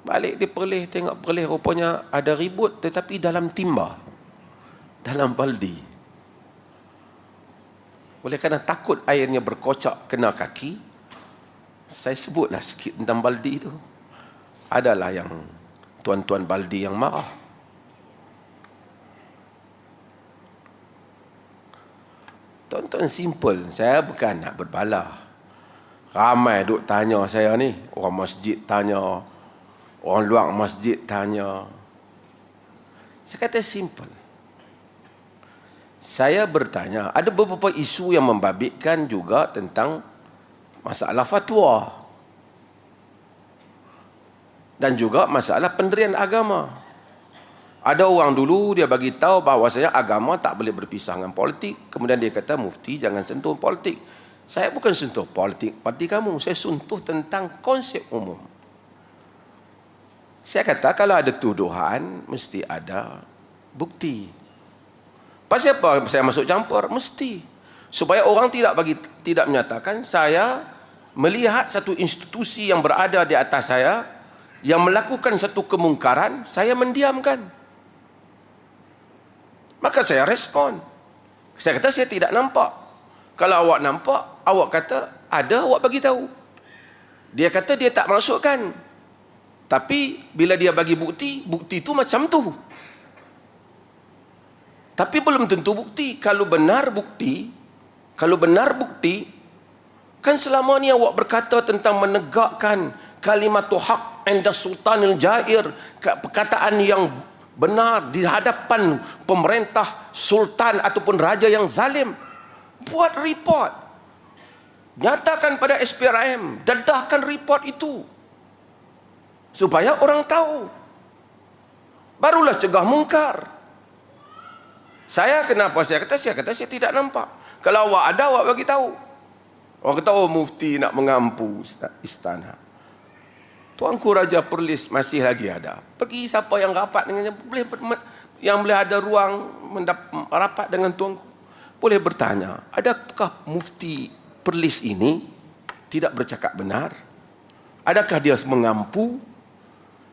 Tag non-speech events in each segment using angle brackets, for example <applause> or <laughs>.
Balik di Perlis, tengok Perlis rupanya ada ribut tetapi dalam timba. Dalam baldi. Oleh kerana takut airnya berkocak kena kaki, saya sebutlah sikit tentang baldi itu. Adalah yang tuan-tuan baldi yang marah. Tuan-tuan simple, saya bukan nak berbalah. Ramai duk tanya saya ni. Orang masjid tanya. Orang luar masjid tanya. Saya kata simple. Saya bertanya, ada beberapa isu yang membabitkan juga tentang masalah fatwa. Dan juga masalah pendirian agama. Ada orang dulu dia bagi tahu bahawa saya agama tak boleh berpisah dengan politik. Kemudian dia kata mufti jangan sentuh politik. Saya bukan sentuh politik parti kamu. Saya sentuh tentang konsep umum. Saya kata kalau ada tuduhan, mesti ada bukti. Pasal apa saya masuk campur? Mesti. Supaya orang tidak bagi tidak menyatakan saya melihat satu institusi yang berada di atas saya yang melakukan satu kemungkaran, saya mendiamkan. Maka saya respon. Saya kata saya tidak nampak. Kalau awak nampak, awak kata ada awak bagi tahu. Dia kata dia tak masukkan. Tapi bila dia bagi bukti, bukti itu macam tu. Tapi belum tentu bukti. Kalau benar bukti, kalau benar bukti, kan selama ni awak berkata tentang menegakkan kalimat hak inda sultanil jair, perkataan yang benar di hadapan pemerintah sultan ataupun raja yang zalim buat report nyatakan pada SPRM dedahkan report itu supaya orang tahu. Barulah cegah mungkar. Saya kenapa saya kata saya kata saya tidak nampak. Kalau awak ada awak bagi tahu. Orang kata oh mufti nak mengampu istana. Tuanku raja perlis masih lagi ada. Pergi siapa yang rapat dengan boleh yang boleh ada ruang rapat dengan tuanku. Boleh bertanya, adakah mufti Perlis ini tidak bercakap benar? Adakah dia mengampu?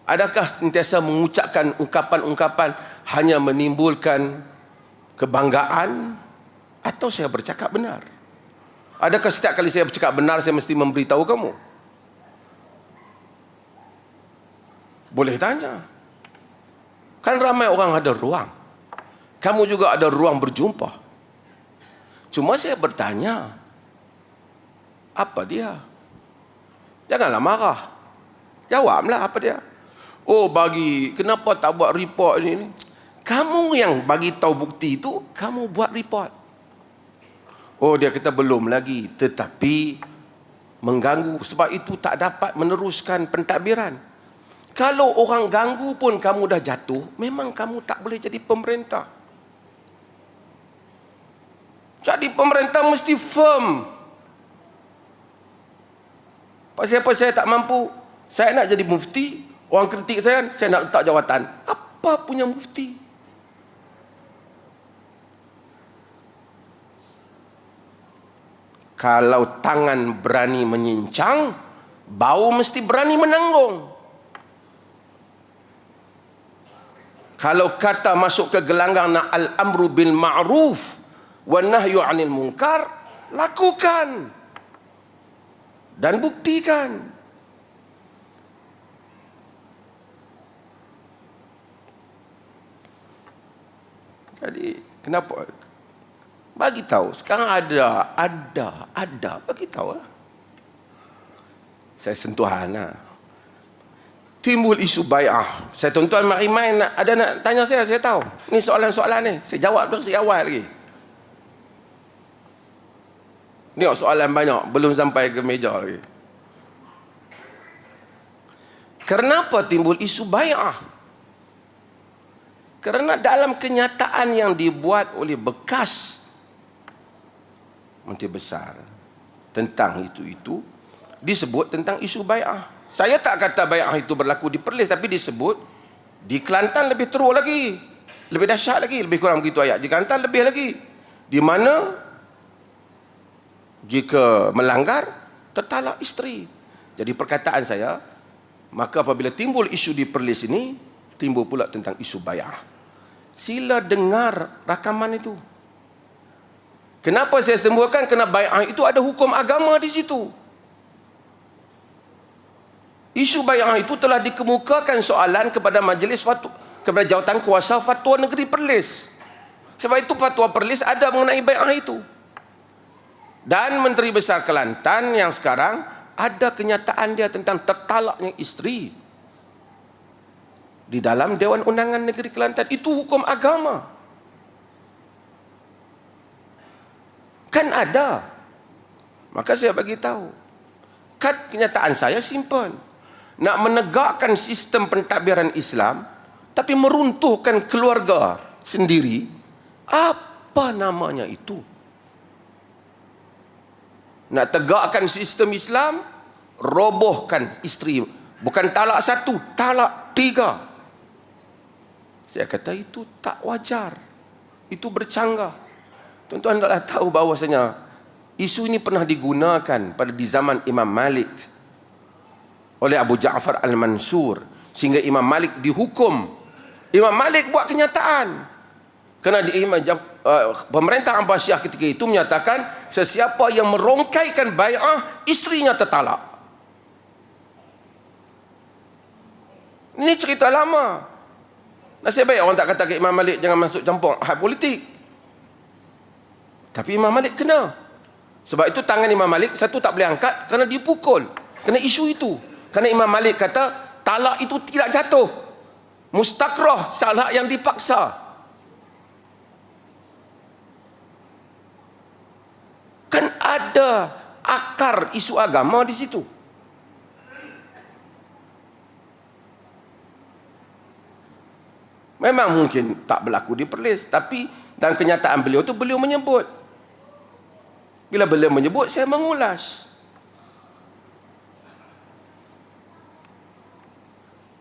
Adakah sentiasa mengucapkan ungkapan-ungkapan hanya menimbulkan kebanggaan? Atau saya bercakap benar? Adakah setiap kali saya bercakap benar, saya mesti memberitahu kamu? Boleh tanya. Kan ramai orang ada ruang. Kamu juga ada ruang berjumpa. Cuma saya bertanya, apa dia? Janganlah marah. Jawablah apa dia. Oh bagi, kenapa tak buat report ini? Kamu yang bagi tahu bukti itu, kamu buat report. Oh dia kata belum lagi, tetapi mengganggu sebab itu tak dapat meneruskan pentadbiran. Kalau orang ganggu pun kamu dah jatuh, memang kamu tak boleh jadi pemerintah. Jadi pemerintah mesti firm. Pasal apa saya tak mampu? Saya nak jadi mufti. Orang kritik saya, saya nak letak jawatan. Apa punya mufti? Kalau tangan berani menyincang, bau mesti berani menanggung. Kalau kata masuk ke gelanggang nak al-amru bil ma'ruf, wa nahyu 'anil munkar lakukan dan buktikan jadi kenapa bagi tahu sekarang ada ada ada bagi tahu lah. saya sentuhan lah. timbul isu bai'ah saya tuan-tuan mari main ada nak tanya saya saya tahu ni soalan-soalan ni saya jawab dari awal lagi Tengok soalan banyak. Belum sampai ke meja lagi. Kenapa timbul isu bayah? Kerana dalam kenyataan yang dibuat oleh bekas Menteri Besar tentang itu-itu, disebut tentang isu bayah. Saya tak kata bayah itu berlaku di Perlis, tapi disebut di Kelantan lebih teruk lagi. Lebih dahsyat lagi, lebih kurang begitu ayat. Di Kelantan lebih lagi. Di mana jika melanggar tertalak isteri. Jadi perkataan saya Maka apabila timbul isu di Perlis ini, timbul pula tentang isu bayar. Sila dengar rakaman itu. Kenapa saya sembuhkan? Kerana bayar itu ada hukum agama di situ. Isu bayar itu telah dikemukakan soalan kepada majlis fatwa, kepada jawatan kuasa fatwa negeri Perlis. Sebab itu fatwa Perlis ada mengenai bayar itu. Dan Menteri Besar Kelantan yang sekarang ada kenyataan dia tentang tertalaknya isteri di dalam Dewan Undangan Negeri Kelantan itu hukum agama. Kan ada. Maka saya bagi tahu. Kad kenyataan saya simple nak menegakkan sistem pentadbiran Islam tapi meruntuhkan keluarga sendiri apa namanya itu nak tegakkan sistem Islam robohkan isteri bukan talak satu talak tiga saya kata itu tak wajar. Itu bercanggah. Tuan-tuan dah tahu bahawasanya isu ini pernah digunakan pada di zaman Imam Malik oleh Abu Ja'far Al-Mansur sehingga Imam Malik dihukum. Imam Malik buat kenyataan. Kerana di Imam uh, pemerintah Abbasiyah ketika itu menyatakan sesiapa yang merongkaikan bai'ah istrinya tertalak. Ini cerita lama nasib baik orang tak kata ke Imam Malik jangan masuk campur hal politik tapi Imam Malik kena sebab itu tangan Imam Malik satu tak boleh angkat kerana dipukul kena isu itu kerana Imam Malik kata talak itu tidak jatuh. Mustakrah salah yang dipaksa. Kan ada akar isu agama di situ. Memang mungkin tak berlaku di Perlis. Tapi dalam kenyataan beliau tu beliau menyebut. Bila beliau menyebut, saya mengulas.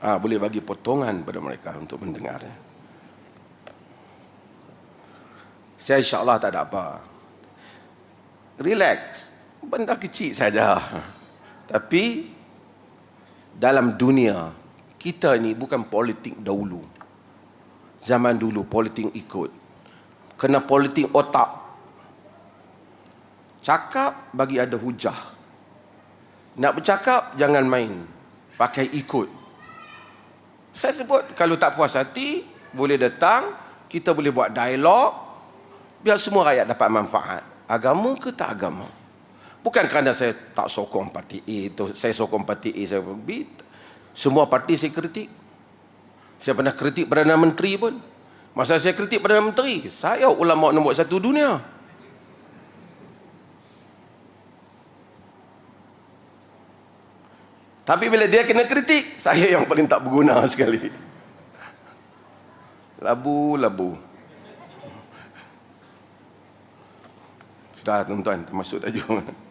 ah, boleh bagi potongan pada mereka untuk mendengar. Saya insya Allah tak ada apa. Relax. Benda kecil saja. Tapi dalam dunia kita ni bukan politik dahulu. Zaman dulu politik ikut. Kena politik otak. Cakap bagi ada hujah. Nak bercakap jangan main. Pakai ikut. Saya sebut kalau tak puas hati boleh datang, kita boleh buat dialog biar semua rakyat dapat manfaat. Agama ke tak agama? Bukan kerana saya tak sokong parti A, itu saya sokong parti A, saya B. Semua parti saya kritik. Saya pernah kritik Perdana Menteri pun. Masa saya kritik Perdana Menteri, saya ulama nombor satu dunia. Tapi bila dia kena kritik, saya yang paling tak berguna <laughs> sekali. Labu, labu. Sudah tuan-tuan, termasuk tajuk.